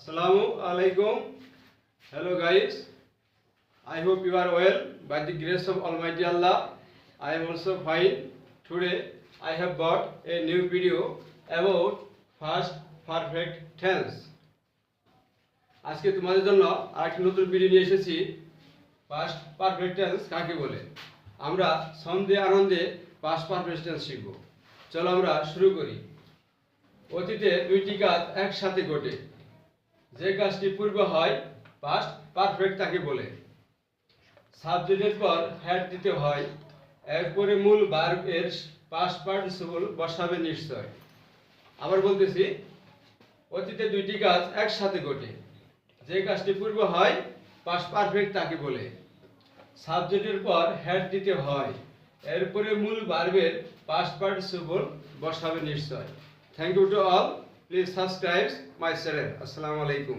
Assalamu alaikum. Hello guys. I hope you are well. By the grace of Almighty Allah, I am also fine. Today I have brought a new video about past perfect tense. আজকে তোমাদের জন্য আরেকটি নতুন video নিয়ে এসেছি past perfect tense কাকে বলে আমরা ছন্দে আনন্দে পাস্ট পারফেক্ট টেন্স শিখব চলো আমরা শুরু করি অতীতে দুইটি কাজ একসাথে ঘটে যে কাজটি পূর্ব হয় পাস্ট পারফেক্ট তাকে বলে। সাবজেক্টের পর হ্যাড দিতে হয়, এরপরে মূল ভার্ব এর পাস্ট পার্টিসিপল বসাবে নিশ্চয়। আবার বলতেছি, অতীতে দুইটি কাজ একসাথে ঘটে। যে কাজটি পূর্ব হয় পাস্ট পারফেক্ট তাকে বলে। সাবজেক্টের পর হ্যাড দিতে হয়, এরপরে মূল ভার্বের পাস্ট পার্টিসিপল বসাবে নিশ্চয়। Thank you to all please subscribe my channel আসসালামু আলাইকুম